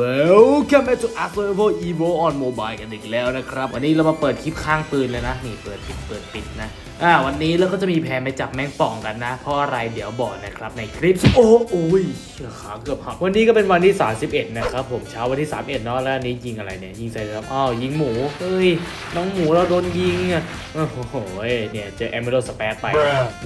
Welcome back to a s u r v i v a l Evo on Mobile กันอีกแล้วนะครับ วันนี้เรามาเปิดคลิปข้างปืนเลยนะ นี่เปิดปิดเปิดปิดนะ อ่า วันนี้เราก็จะมีแผนไปจับแมงป่องกันนะ เพราะอะไรเดี๋ยวบอกนะครับในคลิป โอ้โอ้ยขาเกือบหัก วันนี้ก็เป็นวันที่ 31 นะครับผม เช้าวันที่ 31 เนาะ แล้วอันนี้ยิงอะไรเนี่ย ยิงใส่ครับ อ้าว ยิงหมู เฮ้ย น้องหมูเราโดนยิงอะโอ้โห เนี่ยเจอแอมเบอร์สเปซไป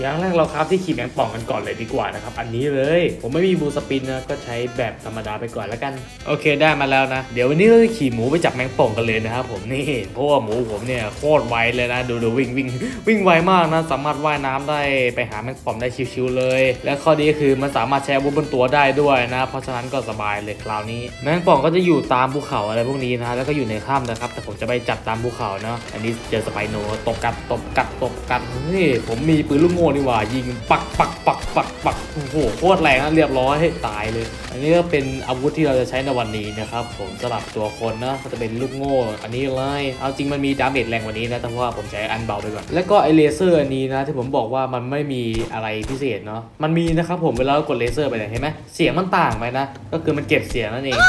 อย่างแรกเราครับที่ขี่แมงป่องกันก่อนเลยดีกว่านะครับ อันนี้เลย ผมไม่มีบูสปินนะ ก็ใช้แบบธรรมดาไปก่อนแล้วกัน โอเคได้มาแล้วนะ เดี๋ยววันนี้เราจะขี่หมูไปจับแมงป่องกันเลยนะครับผมนี่เพราะว่าหมูผมเนี่ยโคตรไวเลยนะ ดูดูวิ่งวิ่งวิ่งไวมากนะ สามารถว่ายน้ำได้ไปหาแมงป่องได้ชิวๆเลย และข้อดีก็คือมันสามารถใช้อาวุธบนตัวได้ด้วยนะ เพราะฉะนั้นก็สบายเลยคราวนี้ แมงป่องก็จะอยู่ตามภูเขาอะไรพวกนี้นะแล้วก็อยู่ในถ้ำนะครับแต่ผมจะไปจับตามภูเขาเนาะอันนี้เจอสไปโนตบกัดตบกัดตบกัดเฮ้ยผมมีปืนลูกโม่นี่หว่า ยิงปักปักปักปักปักโอ้โหโคตรแรงนะเรียบร้อยตายเลย อันนี้ก็เป็นอาวุธที่เราจะใช้ในวันนี้นะครับผมสำหรับตัวคนนะก็จะเป็นลูกโง่ อันนี้เลยเอาจริงมันมีดาเมจแรงกว่านี้นะแต่ว่าผมใช้อันเบาไปก่อน แล้วก็ไอเลเซอร์อันนี้นะที่ผมบอกว่ามันไม่มีอะไรพิเศษเนาะมันมีนะครับผมเวลาเรากดเลเซอร์ไปเนี่ยเห็นไหมเสียงมันต่างไปนะ ก็คือมันเก็บเสียงนั่นเอง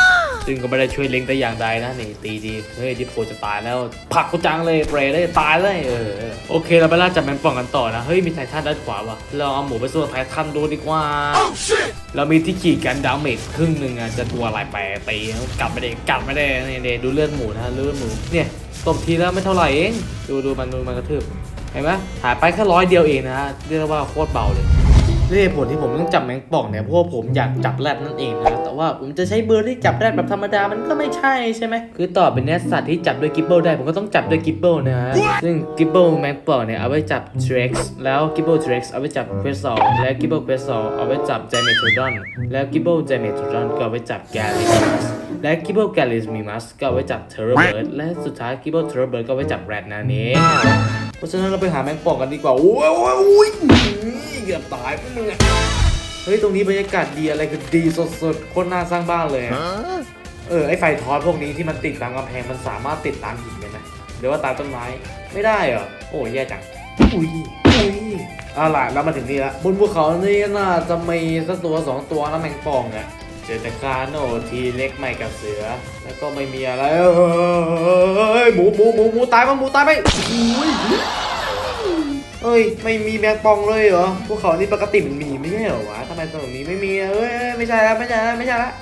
ซึ่งก็ไม่ได้ช่วยเล็งแต่อย่างใดนะนี่ตีดีเฮ้ยดิโพจะตายแล้วผลักกูจังเลยเปรย์ได้ตายเลยเออเออโอเคเราไปล่าจับแมงป่องกันต่อนะเฮ้ยมีไททันด้านขวาว่ะเราเอาหมูไปสู้กับไททันดูดีกว่าเรามีที่ขี่กันดาเมจครึ่งหนึ่งอะจะตัวอะไรไปตีกลับไม่ได้กลับไม่ได้เนี่ยเนี่ยดูเลือดหมูนะเลือดหมูเนี่ยตบทีแล้วไม่เท่าไหร่เองดูดูมันดูมันกระทืบเห็นไหมหายไปแค่ร้อยเดียวเองนะฮะเรียกได้ว่าโคตรเบาเลย นี่เหตุผลที่ผมต้องจับแมงป่องเนี่ยเพราะผมอยากจับแรดนั่นเองนะแต่ว่าผมจะใช้เบอร์ที่จับแรดแบบธรรมดามันก็ไม่ใช่ใช่ไหมคือต่อเป็นเนสสัตว์ที่จับด้วยกิบเบิลได้ผมก็ต้องจับด้วยกิบเบิลนะฮะซึ่งกิบเบิลแมงป่องเนี่ยเอาไว้จับเทร็กซ์แล้วกิบเบิลเทร็กซ์เอาไว้จับเควสซอลและกิบเบิลเควสซอลเอาไว้จับเจเมโทดอนแล้วกิบเบิลเจเมโทดอนก็เอาไว้จับแกลิมัสและกิบเบิลแกลิสมิมัสก็เอาไว้จับเทอร์เบิร์ดและสุดท้ายกิบเบิลเทอร์เบิร์ดก็เอาไว้จับแรดนั่น เองเพราะฉะนั้นเราไปหาแมงป่องกันดีกว่าโอ้ยโอ้ยโอ้ยเกือบตายพวกมึงอะเฮ้ยตรงนี้บรรยากาศดีอะไรคือดีสดๆโคตรน่าสร้างบ้านเลยอะเออไอไฟทอสพวกนี้ที่มันติดตามกำแพงมันสามารถติดตามหินได้ไหมหรือว่าตามต้นไม้ไม่ได้เหรอโอ้ยแย่จังอุ้ยอุ้ยเอาล่ะเรามาถึงนี่ละบนภูเขานี่น่าจะมีสักตัวสองตัวนะแมงป่องอะ เจอแต่คาโนทีเล็กไม่กับเสือ แล้วก็ไม่มีอะไรเอ้ยหมูหมูหมูหมูตายมั้งหมูตายไหมเอ้ยไม่มีแมงปองเลยเหรอภูเขานี่ปกติมันมีไม่ใช่เหรอวะทำไมตรงนี้ไม่มีเอ้ยไม่ใช่แล้วไม่ใช่แล้วไม่ใช่แล้ว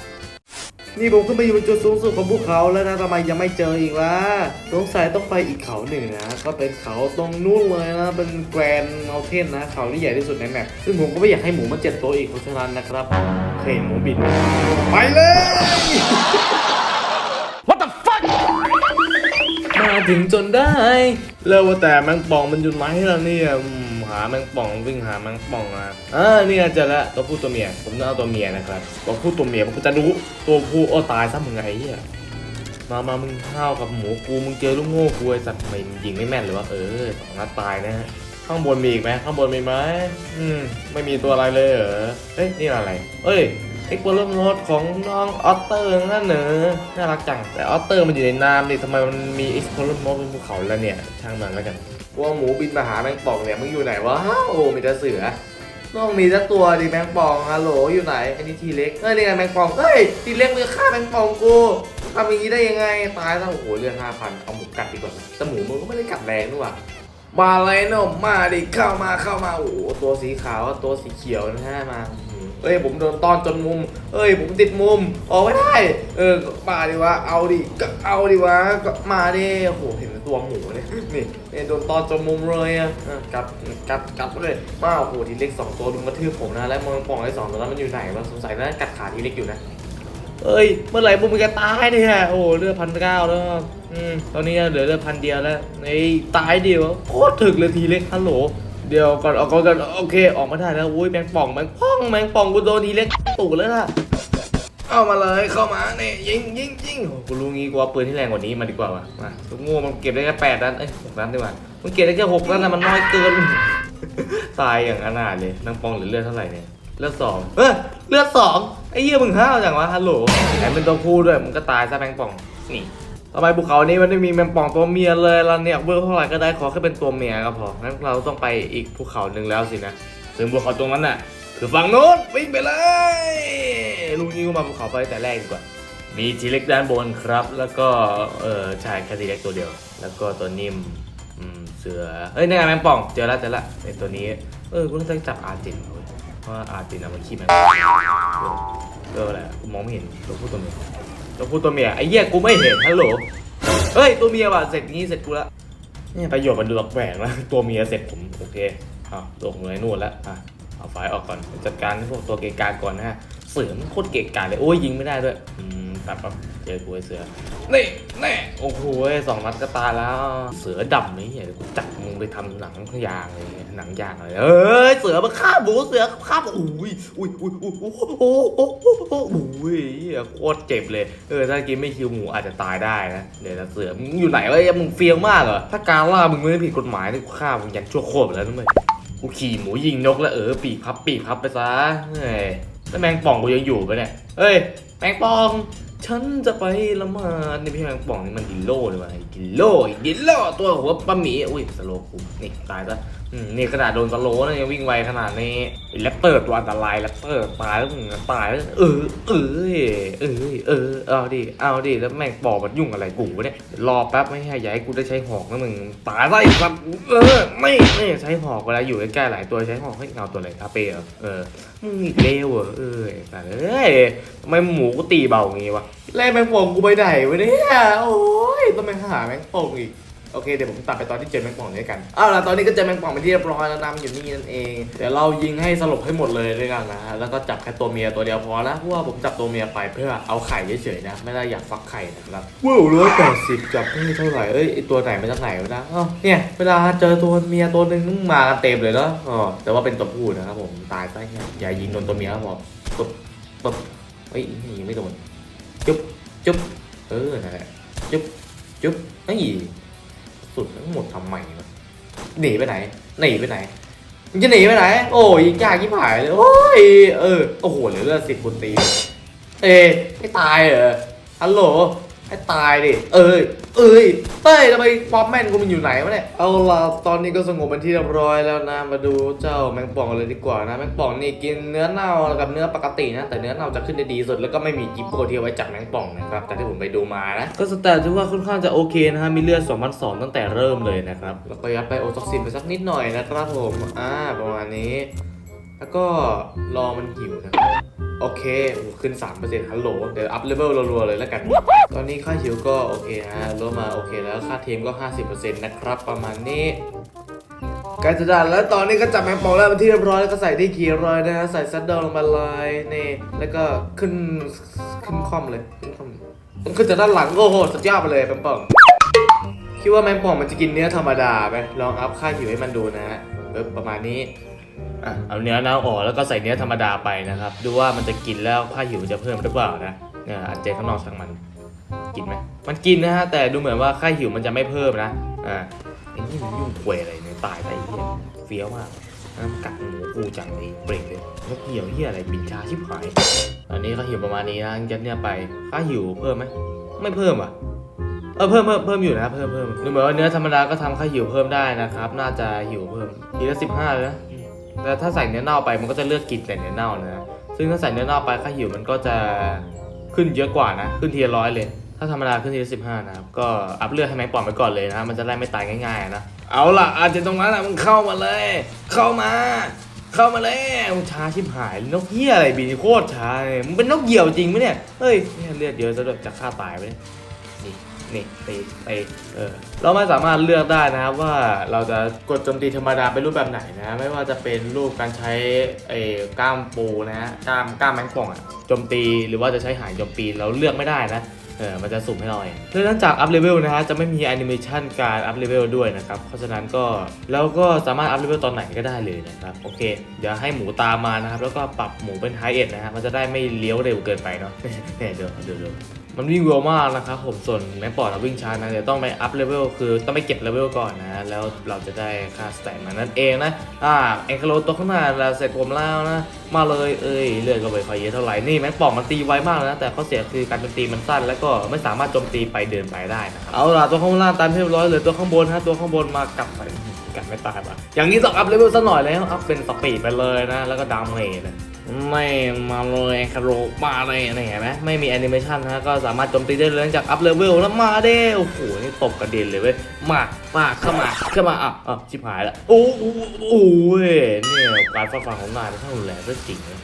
นี่ผมขึ้นมาอยู่บนจุดสูงสุดของภูเขาแล้วนะทำไมยังไม่เจออีกล่ะสงสัยต้องไปอีกเขาหนึ่งนะ ก็เป็นเขาตรงนู้นเลยนะ เป็นแกรนด์เมลเทนนะ เขาที่ใหญ่ที่สุดในแมปซึ่งผมก็ไม่อยากให้หมูมาเจ็ดตัวอีกเพราะฉะนั้นนะครับเคยเห็นหมูบิน ไปเลยมาถึงจนได้ แล้วว่าแต่แมงป่องมันอยู่ไหนล่ะเนี่ยอืมหาแมงป่องวิ่งหาแมงป่องอะอ่าเนี่ยเจอแล้วตัวผู้ตัวเมีย ผมจะเอาตัวเมียนะครับตัวผู้ตัวเมียผมจะรู้ตัวผู้โอ้ตายซะมึงไงเหี้ยมามามึงข้าวกับหมูกูมึงเจอลูกโง่กูไอ้สัตว์ไมมึงยิงไม่แม่นเลยวะเออสองนัดตายนะฮะข้างบนมีอีกไหมข้างบนมีไหมอืมไม่มีตัวอะไรเลยเหรอเอ้ยนี่อะไร เอ้ยไอ้กวลรถของน้องออตเตอร์นั่นเหรอน่ารักจังแต่ออตเตอร์มันอยู่ในน้ำดิทำไมมันมีไอ้กวลรถบนภูเขาแล้วเนี่ยช่างมันแล้วกัน ว่าหมูบินมาหาแมงป่องเนี่ยมึงอยู่ไหนวะโอ้มีแต่เสือต้องมีสักตัวดิแมงป่องฮัลโหลอยู่ไหนอันนี้ทีเล็กเฮ้ยนี่ไงแมงป่องเฮ้ยทีเล็กมึงฆ่าแมงป่องกูทำอย่างนี้ได้ยังไงตายแล้วโอ้โหเลือดห้าพันเอาหมูกัดดีกว่าแต่หมูมันก็ไม่ได้กัดแรงนี่หว่ามาเลยนมมาดิเข้ามาเข้ามาโอ้โหตัวสีขาวตัวสีเขียวนะฮะมา เอ้ยผมโดนตอนจนมุม เอ้ยผมติดมุมออกไม่ได้ เออมาดิวะเอาดิก็เอาดิวะก็มาดิโอ้โหเห็นตัวหมูเนี่ยนี่นี่โดนตอนจนมุมเลยอะกัดกัดกัดเลยมาโอ้โหทีเล็กสองตัวดุมกระทืบผมนะแล้วมองป่องไอ้สองตัวนั้นมันอยู่ไหนวะสงสัยน่ากัดขาทีเล็กอยู่นะเอ้ยเมื่อไหร่พวกมึงจะตายเนี่ยโอ้โหเลือดพันเก้าแล้วอืมตอนนี้เหลือเลือดพันเดียวแล้วไอ้ตายเดียวโคตรถึกเลยทีเล็กฮัลโหล เดี๋ยวก่อนออกก่อนกันโอเคออกมาได้แล้วอุ้ยแมงป่องแมงป่องแมงป่องกูโดนทีเล็กตู่แล้วล่ะเอามาเลยเข้ามาเนี่ยยิงยิงยิงโอ้กูรู้งี้กูเอาปืนที่แรงกว่านี้มาดีกว่าวะมาลูกโง่มันเก็บได้แค่แปดนัดเอ้ยหกนัดดีกว่ามันเก็บได้แค่หกนัดนะมันน้อยเกิน ตายอย่างอนาถเลยแมงป่องเหลือเลือดเท่าไหร่เนี่ยเลือดสองเออเลือดสองไอ้เหี้ยมึงห้าวจังวะฮัลโหลแถมเป็นตัวผู้ด้วยมึงก็ตายซะแมงป่องนี่ ทำไมภูเขานี้มันไม่มีแมงป่องตัวเมียเลยเราเนี่ยเบอร์เท่าไหร่ก็ได้ขอแค่เป็นตัวเมียก็พองั้นเราต้องไปอีกภูเขาหนึ่งแล้วสินะซึ่งภูเขาตรงนั้นน่ะคือฝั่งโน้นวิ่งไปเลยลุงนี้ก็มาภูเขาไฟแต่แรกดีกว่า มีทีเล็กด้านบนครับ แล้วก็เออใช่แค่ทีเล็กตัวเดียว แล้วก็ตัวนิ่มเสือเอ้ยนี่ไงแมงป่องเจอแล้วเจอแล้วไอตัวนี้เออกูต้องจับอาร์ตินเว้ยเพราะอาร์ตินอะมันขี้แมงป่องเอออะไรอะกูมองไม่เห็นตัวผู้ตัวเมีย ตัวผู้ตัวเมียไอ้เหี้ยกูไม่เห็นฮัลโหลเฮ้ยตัวเมียว่ะเสร็จงี้เสร็จกูละเนี่ยประโยชน์มันดูแปลกๆนะตัวเมียเสร็จผมโอเคอะตัวของเลยนู่นแล้วอะเอาไฟออกก่อนจัดการพวกตัวเกะกาก่อนนะฮะเสือมันโคตรเกะกะเลยโอ้ยยิงไม่ได้ด้วยอืมตัดปั๊บเจอกูไอ้เสือนี่นี่โอ้โหสองนัดก็ตายแล้ว เสือดำนี่เหี้ยกูจับมึงไปทำหนังยางเลย หนังยางอะไรเอ้ยเสือมาฆ่าหมูเสือฆ่าหมูอุ้ยอุ้ยอุ้ยอุ้ยโอ้โหโอ้โหโอ้โหอุ้ยโคตรเจ็บเลย เออถ้ากินไม่คิวหมูอาจจะตายได้นะเดี๋ยวนะเสือมึงอยู่ไหนวะไอ้มึงเฟี้ยวมากเหรอถ้าการล่ามึงไม่ผิดกฎหมายนี่กูฆ่ามึงยันชั่วโคตรแล้วนะมึงกูขี่หมูยิงนกแล้วเออปีกพับปีกพับไปซะเฮ้ยแล้วแมงป่องกูยังอยู่ปะเนี่ยเฮ้ยแมงป่องฉันจะไปละหมาดนี่พี่แมงป่องนี่มันดิโลเลยวะดิโลดิโลตัวหัวปลาหมีอุ้ยสโลกูนี่ตายซะ นี่ขนาดโดนสโลนะยังวิ่งไวขนาดนี้ไอ้แรปเตอร์ตัวอันตรายแรปเตอร์ตายแล้วมึงตายแล้วเออเออเออเออเอาดิเอาดิแล้วแมงปองมันยุ่งอะไรกูเนี่ยรอแป๊บไม่ให้อย่ให้กูได้ใช้หอกนะมึงตายไอ้สัตว์เออไม่ไม่ใช้หอกเวลาอยู่ใกล้ๆหลายตัวใช้หอกให้เงาตัวอะไรคาเป้เอเออมึงอีกเลวเหรอเออไอ้สัตว์เอ้ยทำไมหมูกูตีเบางี้วะแล่แมงป่องกูไปไหนวะเนี่ยโอ้ยต้องไปหาแมงป่องอีก โอเคเดี๋ยวผมตัดไปตอนที่เจอแมงป่องด้วยกันเอาล่ะตอนนี้ก็เจอแมงป่องไปที่เรียบร้อยแล้วนะมันอยู่นี่นั่นเองเดี๋ยวเรายิงให้สลบให้หมดเลยด้วยกันนะฮะแล้วก็จับแค่ตัวเมียตัวเดียวพอละเพราะว่าผมจับตัวเมียไปเพื่อเอาไข่เฉยๆนะไม่ได้อยากฟักไข่นะครับว้าวร้อยแปดสิบจับไม่เท่าไหร่เอ้ยตัวไหนมาจากไหนวะนะอ้าวเนี่ยเวลาเจอตัวเมียตัวหนึ่งมึงมากันเต็มเลยเนาะอ๋อแต่ว่าเป็นตัวผู้นะครับผมตายไปเนี่ยอย่ายิงโดนตัวเมียครับผมปุ๊บปุ๊บเฮ้ยยิงไม่โดนจุ๊บจุ๊บเออนั่นแหละจุ๊บจุ๊บไอ้ย สุดทั้งหมดทำไมวะหนีไปไหนหนีไปไหนมึงจะหนีไปไหน โอ้ยยากยิ่งหายเลยโอ้ยเออโอ้โหเหลือเลือดสิบคนตี เอ๊ไม่ตายเหรอฮัลโหล ให้ตายดิ เอ้ย เอ้ย เต้ยทำไมความแม่นกูมันอยู่ไหนวะเนี่ย เอาล่ะตอนนี้ก็สงบเป็นที่เรียบร้อยแล้วนะ มาดูเจ้าแมงป่องเลยดีกว่านะ แมงป่องนี่กินเนื้อเน่ากับเนื้อปกตินะ แต่เนื้อเน่าจะขึ้นได้ดีสุด แล้วก็ไม่มีกิปโปที่เอาไว้จับแมงป่องนะครับ แต่ที่ผมไปดูมานะ ก็สแตทถือว่าค่อนข้างจะโอเคนะฮะ มีเลือด2 0 0ตั้งแต่เริ่มเลยนะครับ แล้วก็ยัดไปโอท็อกซินไปสักนิดหน่อยนะครับผม อ่า ประมาณนี้ แล้วก็รอมันหิวนะครับ โอเคโอ้โหขึ้น 3%ฮัลโหล เดี๋ยวอัพเลเวลรัวๆเลยแล้วกัน ตอนนี้ค่าหิวก็โอเคฮะลดมาโอเคแล้วค่าเทมก็ 50%นะครับ ประมาณนี้กล้จะได้แล้วตอนนี้ก็จับแมงป่องแล้วเป็นที่เรียบร้อยแล้วก็ใส่ที่ขี่รอยนะฮะใส่ซัดเดิลลงมาเลยนี่แล้วก็ขึ้นขึ้นคอมเลยขึ้นคอมขึ้นจากด้านหลังโอ้โหสุดยอดไปเลยแมงป่องคิดว่าแมงป่องมันจะกินเนื้อธรรมดาไหมลองอัพค่าหิวให้มันดูนะฮะประมาณนี้ เอาเนื้อเน่าออกแล้วก็ใส่เนื้อธรรมดาไปนะครับ ดูว่ามันจะกินแล้วผ้าหิวจะเพิ่มหรือเปล่านะเนี่ยอันเจข้างนอกช่างมันกินไหมมันกินนะฮะแต่ดูเหมือนว่าค่าหิวมันจะไม่เพิ่มนะอ่าไอ้นี่มันยุ่งควยอะไรเนี่ยตายไปไอ้เหี้ยเฟี้ยวมากน้ำกัดหมูกูจังเลยเปรกเลยนกเหี่ยวเหี้ยอะไรบินชาชิบหายตอนนี้ค่าหิวประมาณนี้นะยัดเนี่ยไปค่าหิวเพิ่มไหมไม่เพิ่มอะเออเพิ่มเพิ่มเพิ่มอยู่นะเพิ่มเพิ่มดูเหมือนว่าเนื้อธรรมดาก็ทำค่าหิวเพิ่มได้นะครับ น่าจะหิวเพิ่มทีละสิบห้าเลยนะ แต่ถ้าใส่เนื้อเน่าไปมันก็จะเลือกกินแต่เนื้อเน่านะซึ่งถ้าใส่เนื้อเน่าไปค่าหิวมันก็จะขึ้นเยอะกว่านะ ขึ้นทีละร้อยเลย ถ้าธรรมดาขึ้นทีละสิบห้านะครับก็อัพเลือดให้แม็กปอมไปก่อนเลยนะ มันจะได้ไม่ตายง่ายๆนะเอาล่ะอาจจะตรงนั้นอะมึงเข้ามาเลย เข้ามา เข้ามาแล้วมึงช้าชิบหายนกเหี้ยอะไรบินโคตรช้าเลยมึงเป็นนกเหยี่ยวจริงไหมเนี่ยเฮ้ยเนี่ยเลือดเยอะซะด้วยจะฆ่าตายไปเนี่ย นี่นี่ไปไปเออเราไม่สามารถเลือกได้นะครับว่าเราจะกดโจมตีธรรมดาเป็นรูปแบบไหนนะ ไม่ว่าจะเป็นรูปการใช้ไอ้กล้ามปูนะฮะกล้ามกล้ามแมงป่องอะโจมตีหรือว่าจะใช้หางโจมตีเราเลือกไม่ได้นะเออมันจะสุ่มให้เราเองเนื่องจากอัพเลเวลนะฮะจะไม่มีแอนิเมชันการอัพเลเวลด้วยนะครับ เพราะฉะนั้นก็เราก็สามารถอัพเลเวลตอนไหนก็ได้เลยนะครับ โอเค เดี๋ยวให้หมูตามมานะครับ แล้วก็ปรับหมูเป็นไฮเอ็ดนะฮะ มันจะได้ไม่เลี้ยวเร็วเกินไปเนาะเนี่ยเดี๋ยวเดี๋ยวเดี๋ยว มันวิ่งเร็วมากนะครับผมส่วนแม็กปอร์ดเราวิ่งช้านะเดี๋ยวต้องไปอัพเลเวลคือต้องไปเก็บเลเวลก่อนนะ แล้วเราจะได้ค่าสแตทมานั่นเองนะ อ่าเอ็นคโลตัวข้างหน้าเราเสร็จผมแล้วนะ มาเลยเอ้ยเลือดก็ไม่ค่อยเยอะเท่าไหร่นี่แม็กปอร์ดมันตีไวมากนะ แต่ข้อเสียคือการโจมตีมันสั้น แล้วก็ไม่สามารถโจมตีไปเดินไปได้นะครับเอาล่ะตัวข้างล่างตามเรียบร้อยเลยตัวข้างบนฮะตัวข้างบนมากลับไปกลับไม่ตายปะอย่างนี้ต้องอัพเลเวลสักหน่อยแล้วอัพเป็นสปีดไปเลยนะ แล้วก็ดาเมจ ไม่มาเลยคาโรมาเลยอะไรเห็นไหมไม่มีแอนิเมชันนะก็สามารถโจมตีได้เลยจากอัพเลเวลแล้วมาเด้โอ้โหนี่ตบกระเด็นเลยเว้ยมามาเข้ามาเข้ามาอะอะชิบหายละโอ้โหเนี่ยการฟ้าฟังของนายเป็นเท่ารุนแรงซะจริงนะ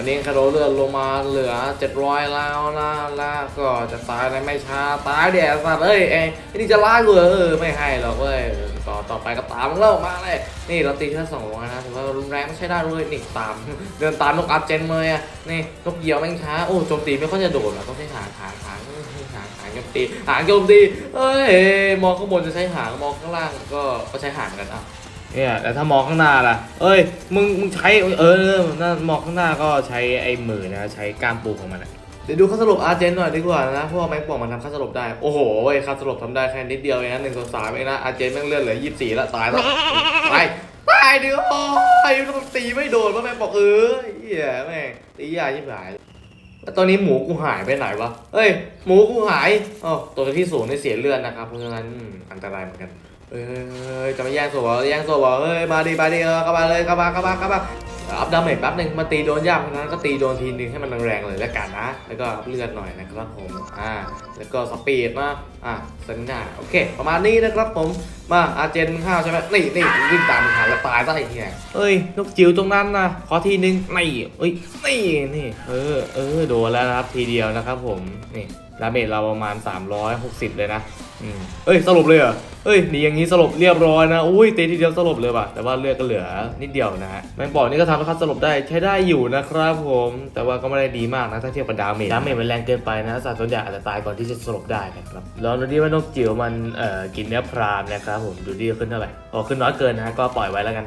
วันนี้คาโรเลื่อนลงมาเหลือ 700 แล้วนะแล้วก็จะตายในไม่ช้าตายเดี๋ยวสัตว์เอ้ยไอ้นี่จะล่ากูเหรอเออไม่ให้หรอกเว้ยต่อต่อไปก็ตามมึงแล้วมาเลยนี่เราตีแค่สองนะถือว่ารุนแรงไม่ใช่ได้เลยนี่ตาม เดินตามนกอัพเจนเลยอะนี่นกเหยี่ยวแม่งช้าโอ้โจมตีไม่ค่อยจะโดดอะต้องใช้หางหางหางหางหางโจมตีหางโจมตีเอ้ยมองข้างบนจะใช้หางมองข้างล่างก็ก็ใช้หางกันอะ เนี่ยแต่ถ้ามองข้างหน้าล่ะ เอ้ย มึงมึงใช้เออเออนั่นมองข้างหน้าก็ใช้ไอ้มือนะใช้กล้ามปูของมันอะเดี๋ยวดูค่าสรุปอาร์เจนหน่อยดีกว่านะเพราะว่าแม็กบอกมันทำค่าสรุปได้ โอ้โหเว้ยค่าสรุปทำได้แค่นิดเดียวเองนะหนึ่งส่วนสามเองนะอาร์เจนแม่งเลื่อนเหลือยี่สิบสี่ล้วตายแล้วไปตายดิโอ้ยต้องตีไม่โดนเพราะแม่งบอกเออเหี้ยแม่งตียากชิบหายแล้วตอนนี้หมูกูหายไปไหนวะเอ้ยหมูกูหายอ๋อตัวที่สูงในเสียเลือดนะครับเพราะฉะนั้นอันตรายเหมือนกัน เอ้ยจะมาแย่งโซ่เหรอแย่งโซ่เหรอเฮ้ยมาดิมาดิเออเข้ามาเลยเข้ามาเข้ามาเข้ามาอัพดาเมจแป๊บหนึ่งมาตีโดนยากเพราะนั้นก็ตีโดนทีนึงให้มันแรงๆเลยแล้วกันนะ แล้วก็เลือดหน่อยนะครับผมอ่า แล้วก็สปีดมาอะสัญญาโอเค ประมาณนี้นะครับผมมาอาเจนมึงห้าวใช่ไหมนี่นี่วิ่งตามมึงหาแล้วตายซะไอ้เหี้ยเอ้ยนกจิ๋วตรงนั้นนะขอทีนึงนี่เอ้ยนี่นี่เออเออโดนแล้วนะครับทีเดียวนะครับผมนี่ดาเมจเราประมาณ 360 เลยนะอืมเอ้ยสรุปเลยเหรอเอ้ยหนีอย่างนี้สลบเรียบร้อยนะอุ้ยตีทีเดียวสลบเลยว่ะแต่ว่าเลือดก็เหลือนิดเดียวนะฮะแมงปอนี่ก็ทำให้เขาสลบได้ใช้ได้อยู่นะครับผม แต่ว่าก็ไม่ได้ดีมากนะถ้าเทียบกับดาเมจดาเมจมันแรงเกินไปนะสัตว์ส่วนใหญ่อาจจะตายก่อนที่จะสลบได้นะครับลองดูดิว่านกจิ๋วมันเอ่อกินเนื้อพรามนะครับผมดูดิขึ้นเท่าไหร่อ๋อขึ้นน้อยเกินนะก็ปล่อยไว้แล้วกัน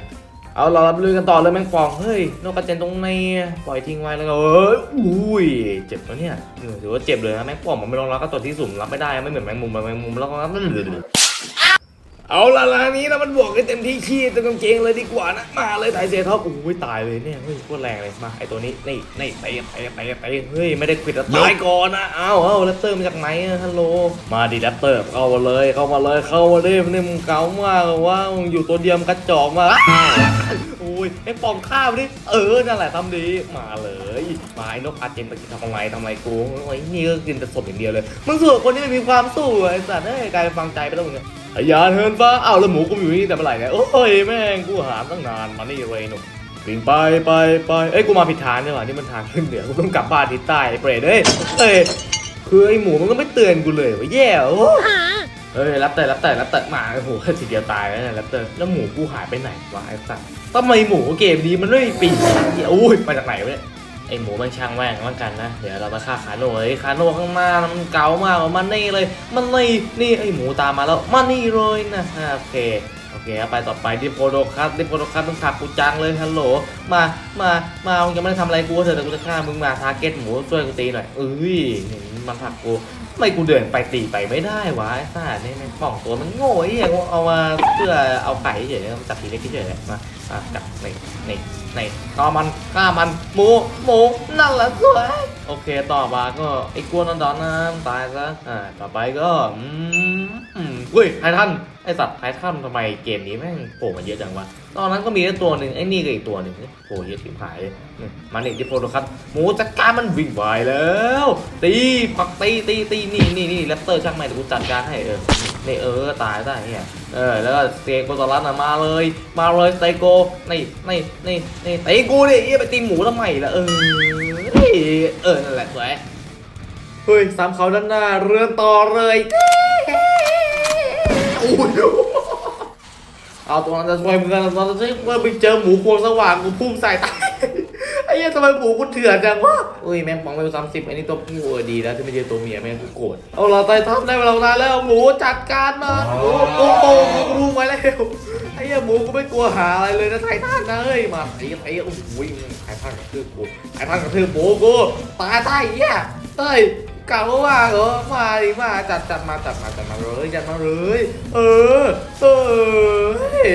เอาเรารับลุยกันต่อเลยแมงฟองเฮ้ยนกกระเจนตรงในปล่อยทิ้งไว้แล้วก็เอ้ยอุ้ยเจ็บแล้วเนี่ยถือว่าเจ็บเลยนะแมงปองมันไม่รองรับก็ตัวที่สุ่มรับไม่ได้ไม่เหมือนแมงมุมแมงมุมแล้วก็ เอาละลานี้นะมันบวกให้เต็มที่ขี้เต็มกางเกงเลยดีกว่านะมาเลยไทเซท็อปอุ้ยตายเลยเนี่ยเฮ้ยโคตรแรงเลยมาไอตัวนี้นี่นี่ไปไปไปไปเฮ้ยไม่ได้ควิดอะตายก่อนนะเอาเอาแรปเตอร์มาจากไหนอะฮัลโหลมาดิแรปเตอร์เข้ามาเลยเข้ามาเลยเข้ามาดิมันนี่มึงเก๋ามากว่ามึงอยู่ตัวเดียวมกระจอกมาโอ้ยไอ้ปองข้าวดิเออนั่นแหละทำดีมาเลยมาไอ้นกอาเจนตะกี้ทำไงทำไงกูไอ้นี่ก็กินแต่ศพอย่างเดียวเลยมึงสู้คนที่ไม่มีความสู้ไอ้สัตว์เอ้ยกลายเป็นฟังใจไปแล้วมึงเนี่ย ไอยานเฮินฟ้าอ้าวแล้วหมูกูอยู่นี่แต่เมื่อไหร่เนี่ยโอ้ยแม่งกูหาตั้งนานมานี่เลยหนุ่มวิ่งไปไปไปเอ้ยกูมาผิดทางนี่หว่านี่มันทางขึ้นเหนือกูต้องกลับบ้านทิศใต้ไอ้เปรตเอ้ยเอ้ยคือไอ้หมูมันก็ไม่เตือนกูเลยว่าแย่โอ้เฮ้ยรับเตอร์รับเตอร์รับเตอร์มาโอ้โหทีเดียวตายแล้วเนี่ยรับเตอร์แล้วหมูกูหายไปไหนวะไอ้สัสทำไมหมูเกมนี้มันไม่มีปีกโอ้ยมาจากไหนวะเนี่ย ไอหมูมันช่างแม่งว่ากันนะ เดี๋ยวเรามาฆ่าคาโน่เลยคาโน่ข้างหน้ามันเก่ามากมันนี่เลย มันนี่นี่ไอหมูตามมาแล้วมันนี่เลยนะโอเค เคเอาไปต่อไปดิโพโดคัสดิโพโดคัสมึงผักกูจังเลยฮัลโหลมามามามึงยังไม่ได้ทำอะไรกูเถอะแต่กูจะฆ่ามึงมาทาร์เก็ตหมูช่วยกูตีหน่อยเอ้ยมันผักกูไม่กูเดินไปตีไปไม่ได้วะไอ้ซ่าเนี่ยในป่องตัวมันโง่ไอ้เหี้ยเอามาเพื่อเอาไก่เฉยๆจับทีเล็กเฉยๆมาอะจับในในในต่อมันฆ่ามันหมูหมูนั่นแหละสวยโอเคต่อมาก็ไอ้กวนนอนดอนนะตายซะอ่าต่อไปก็อืมอืมเฮ้ยไททัน ไอสัตว์ไททันทำไมเกมนี้แม่งโผล่มาเยอะจังวะ ตอนนั้นก็มีตัวหนึ่งไอ้นี่ก็อีกตัวหนึ่งโผล่เยอะถิ่หายเลยนี่มาเน็ตที่โปรโตคัสหมูจัดการมันวิ่งไปแล้ว ตีผักตีตีตีนี่นี่นี่แรปเตอร์ช่างแม่งเดี๋ยวกูจัดการให้เออนี่เออตายได้เนี่ยเออแล้วก็สเตโกตอรัสน่ะมาเลย มาเลยสเตโกนี่นี่นี่นี่ตีกูดิเหี้ยไปตีหมูทำไมล่ะเออเฮ้ยเออนั่นแหละสวยเฮ้ยสามเขาด้านหน้าเรือนต่อเลย อุ้ยเอาตัวนั้นจะช่วยมึงกันตอนนั้นจะช่วยไปเจอหมูโครงสว่างกูพุ่งใส่ตายไอ้เหี้ยทำไมหมูกูเถื่อนจังวะอุ้ยแม่งปองไปสามสิบอันนี้ตัวผู้เออดีแล้วที่ไม่ใช่ตัวเมียแม่งกูโกรธเอาเราตายทับได้เวลานานแล้วหมูจัดการมันโอ้โหโอ้โหกูรู้ไว้แล้วไอ้เหี้ยหมูกูไม่กลัวหาอะไรเลยนะไททันนะเฮ้ยมาไอ้ไอ้โอ้โหไททันกระทืบกูไททันกระทืบหมูกูตายตายไอ้เหี้ยเฮ้ย กล่าวว่าเหรอมาดิมาจัดจัดมาจัดมาจัดมาเลยจัดมาเลยเออเออเฮ้ย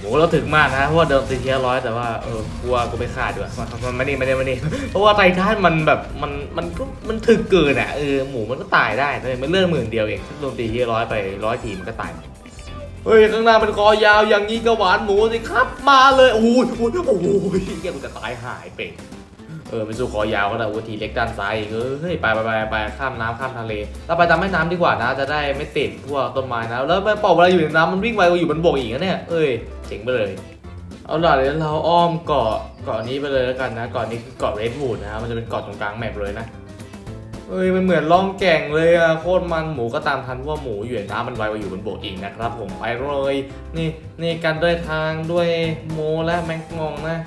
หมูเราถึงมากนะเพราะว่าเดิมตีเทียร้อยแต่ว่าเออกลัวกูไปขาดดีกว่ามันไม่นี่ไม่ได้ไม่นี่เพราะว่าไททันมันแบบมันมันก็มันถึกเกินอะเออหมูมันก็ตายได้แต่มันเลื่อนหมื่นเดียวเองถ้าโดนตีเทียร้อยไปร้อยทีมันก็ตายเฮ้ยข้างหน้ามันคอยาวอย่างนี้ก็หวานหมูสิครับมาเลยโอ้ยโอ้ยโอ้ยเหี้ยังจะตายหายเป็ด เออไปสู่คอยาวก็ได้วัทีเล็กด้านซ้ายอีกเออเฮ้ยไปไปไปไปข้ามน้ำข้ามทะเลเราไปตามแม่น้ำดีกว่านะ จะได้ไม่ติดพวกต้นไม้นะแล้วแม่ปอกเวลาอยู่ในน้ำมันวิ่งไวกว่าอยู่บนบกอีกนะเนี่ยเอ้ยเจ๋งไปเลย เอาล่ะเดี๋ยวเราอ้อมเกาะเกาะนี้ไปเลยแล้วกันนะเกาะนี้คือเกาะเรดวูดนะมันจะเป็นเกาะตรงกลางแมปเลยนะเอ้ยมันเหมือนล่องแก่งเลยอะโคตรมันหมูก็ตามทันพว่าหมูอยู่ในน้ำมันไวกว่าอยู่บนบกอีกนะครับ ผมไปเลยนี่นี่การเดินทางด้วยโมและแมงงองนะ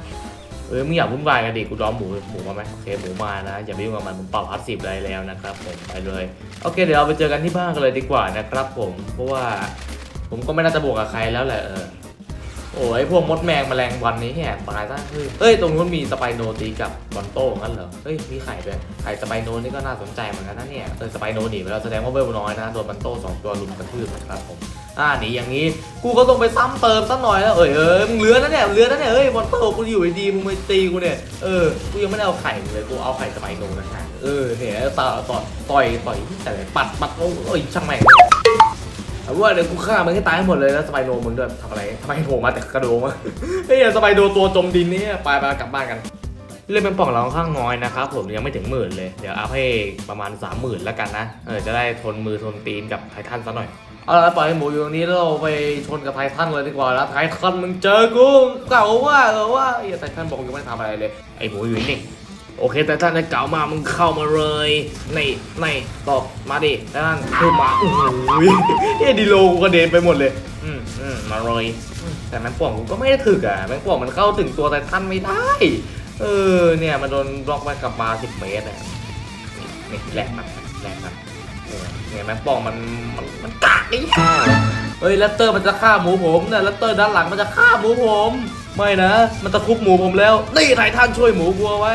ออมึงอยากวุ่นวายกันดิกูล้อมหมูหมูมาไหมโอเคหมูมานะอย่าไปยุ่งกับมันผมเป่าพัดสิบอะไรแล้วนะครับผมไปเลยโอเคเดี๋ยวเราไปเจอกันที่บ้านกันเลยดีกว่านะครับ ผมเพราะว่าผมก็ไม่น่าจะบวกกับใครแล้วแหละเออโอ้ยพวกมดแมงแมลงวันนี้แหกตายซะเฮ้ยเฮ้ยตรงนู้นมีสไปโนตีกับบอนโต้งั้นเหรอเฮ้ยมีไข่ด้วยไข่สไปโนนี่ก็น่าสนใจเหมือนกันนะเนี่ยเออสไปโนหนีไปแล้วแสดงว่าเวลน้อยนะโดนบอนโต้สองตัวลุมกระทืบนะครับผม อ่าหนีอย่างนี้ กูก็ต้องไปซ้ำเติมสักหน่อยแล้วเอ้ยเออมึงเลื้อนนะเนี่ยเลื้อนนะเนี่ยเฮ้ยบอลโต้กูอยู่ดีมึงมาตีกูเนี่ยเออกูยังไม่ได้เอาไข่เลยกูเอาไข่สไปโนนะฮะเออเนี่ยต่อต่อต่อยต่อยแต่ปัดปัดโอ้ยช่างแม่งเอาว่าเดี๋ยวกูฆ่ามึงให้ตายให้หมดเลยแล้วสไปโนมึงด้วยทำอะไรทำไมโผล่มาแต่กระโดงวะเฮ้ยสไปโนตัวจมดินนี่ไปไปกลับบ้านกันเล่นเป็นป่องเราค่อนข้างน้อยนะครับผมยังไม่ถึงหมื่นเลย เดี๋ยวอัพให้ประมาณ 3 0,000 แล้วกันนะ เออจะได้ทนมือทนตีนกับไททันซะหน่อย เอาละปล่อยให้หมูอยู่ตรงนี้แล้วเราไปชนกับไททันเลยดีกว่าแล้วไททันมึงเจอกูเก่าว่าเออว่าไอ้ไททันบอกยังไม่ได้ทำอะไรเลยไอ้หมูอยู่นี่โอเคไททันไอ้เก่ามามึงเข้ามาเลยในี่นี่ตบมาดิไททันขึ้นมาโอ้โหเฮ้ดีโลกูกระเด็นไปหมดเลย อืมอืมมาเลยแต่แมงป่องกูก็ไม่ได้ถึกอะแมงป่องมันเข้าถึงตัวไททันไม่ได้เออเนี่ยมันโดนบล็อกมากลับมาสิบเมตรอะนี่นี่แหลกมันแหลกมัน เนี่ยแมงป่องมันมันมันกากไอ้ห่าเฮ้ยแรปเตอร์มันจะฆ่าหมูผมเนี่ยแรปเตอร์ด้านหลังมันจะฆ่าหมูผม ไม่นะ มันตะครุบหมูผมแล้วนี่ไททันช่วยหมูกัวไว้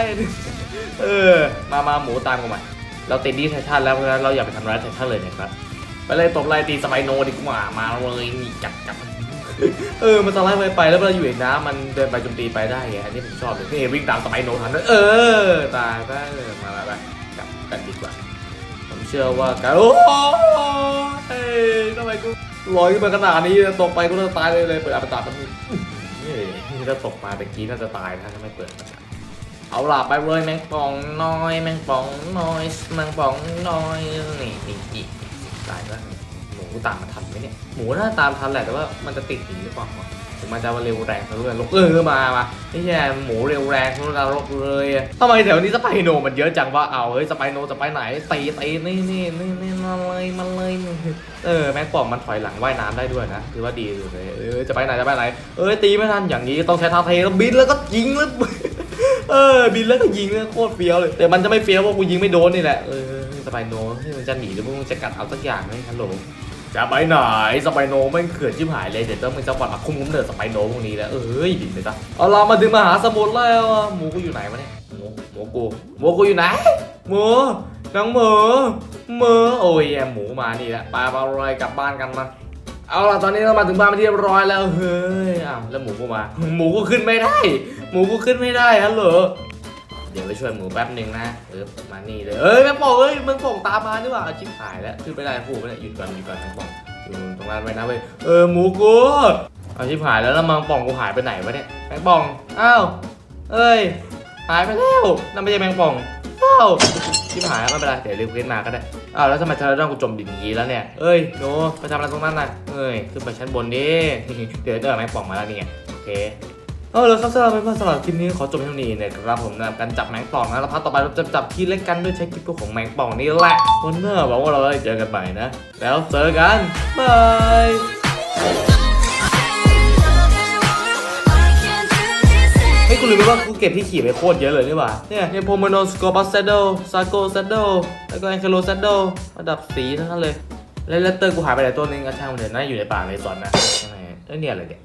เออ มามาหมูตามกันมาเราติดดีไททันแล้วเพราะฉะนั้นเราอย่าไปทำร้ายไททันเลยนะครับไปเลยตบไล่ตีสไปโนดีกว่ามาเลยนี่จับจับเออ มันสไลด์ไปไปแล้วเวลาอยู่ในน้ำมันเดินไปจมตีไปได้ไงอันนี้ผมชอบเลยนี่วิ่งตามสไปโนทันด้วเออ ตายไปเออมาไปไปกลับกันดีกว่า เชื่อว่าการโอ้เฮ้ยทำไมกูลอยขึ้นมาขนาดนี้ตกไปกูจะตายเลยเลยเปิดอัปตาตันนี่นี่ถ้าตกมาตะกี้น่าจะตายนะถ้าไม่เปิดเอาหลับไปเลยแมงป่องน้อยแมงป่องน้อยแมงป่องน้อยนี่นี่นี่ตายแล้ว หมูตามมาทันไหมเนี่ย หมูน่าตามทันแหละแต่ว่ามันจะติดหนีหรือเปล่าถึงมันจะเร็วแรงทะลุนรกเออมามาไม่ใช่หมูเร็วแรงทะลุนรกเลยทำไมแถวนี้สไปโนมันเยอะจังว่าเอาเฮ้ยสไปโนจะไปไหนตีตีนี่นี่นี่นี่มาเลยมาเลยเออแมงป่องมันถอยหลังว่ายน้ำได้ด้วยนะคือว่าดีเลยเออจะไปไหนจะไปไหนเอ้ยตีไม่ทันอย่างนี้ต้องใช้ท่าเทแล้วบินแล้วก็ยิงแล้วเออบินแล้วก็ยิงแล้วโคตรเฟี้ยวเลยแต่มันจะไม่เฟี้ยวเพราะกูยิงไม่โดนนี่แหละเออสไปโนที่มันจะหนีหรือมึงจะกัดเอาสักอย่างไหมฮัลโหล จะไปไหนสไปโนไม่เขื่อนชิบหายเลยเดี๋ยวต้องมึงจะปัดมาคุมคุมเดินสไปโนพวกนี้แล้วเอ้ยบินไปซะเอาเรามาถึงมหาสมุทรแล้วหมูกูอยู่ไหนวะเนี่ยหมูหมูกูหมูกูอยู่ไหนหมูน้องหมูหมูโอ้ยแย่หมูมานี่แหละไปไปเลยกลับบ้านกันมาเอาล่ะตอนนี้เรามาถึงบ้านที่เรียบร้อยแล้วเฮ้ยอ้าวแล้วหมูกูมา หมูกูขึ้นไม่ได้ หมูกูขึ้นไม่ได้ฮัลโหล เดี๋ยวไปช่วยหมูแป๊บหนึ่งนะเออมานี่เลย เอ้ยแม่ป่องเอ้ยมึงป่องตามมาดีกว่าชิบหายแล้วขึ้นไม่ได้กูกไม่ได้หยุดก่อนหยุดก่อนแม่ป่องอยู่ตรงนั้นไว้นะเว้ยเออหมูกูเอาชิบหายแล้วแล้วมังป่องกูหายไปไหนวะเนี่ยแมงป่องอ้าวเอ้ยหายไปแล้วนั่นไม่ใช่แมงป่องอ้าวชิบหายแล้วไม่เป็นไรเดี๋ยวรียกเพื่นมาก็ได้อ้าวแล้วทำไมเธอต้องกูจมดินอย่างนี้แล้วเนี่ยเอ้ยโนไปทำอะไรตรงนั้นน่ะเอ้ยขึ้นไปชั้นบนดิเดี๋ยวเจอแมงป่องมาแล้วนี่ไงโอเค เออแล้วครับสำหรับเป็นสำหรับคลิปนี้ขอจบเท่านี้นะครับผมนะการจับแมงป่องนะแล้วพักต่อไปเราจะจับที่เล่นกันด้วยใช้คลิปของแมงป่องนี่แหละวันหน้าหวังว่าเราได้เจอกันใหม่นะ แล้วเจอกันบายเฮ้ยกูลืมไปว่ากูเก็บที่ขี่ไปโคตรเยอะเลยนี่หว่า เนี่ยเนี่ยโพมโนสกอปัสเซโดซาโกเซโดแล้วก็แองเคโลเซโดระดับสีทั้งนั้นเลย แล้วเลตเตอร์กูหายไปไหนตัวนึงก็ช่างมันเถอะน่าอยู่ในป่าในสอนนะใช่ไหมเอ้ยเนี่ยอะไรเนี่ย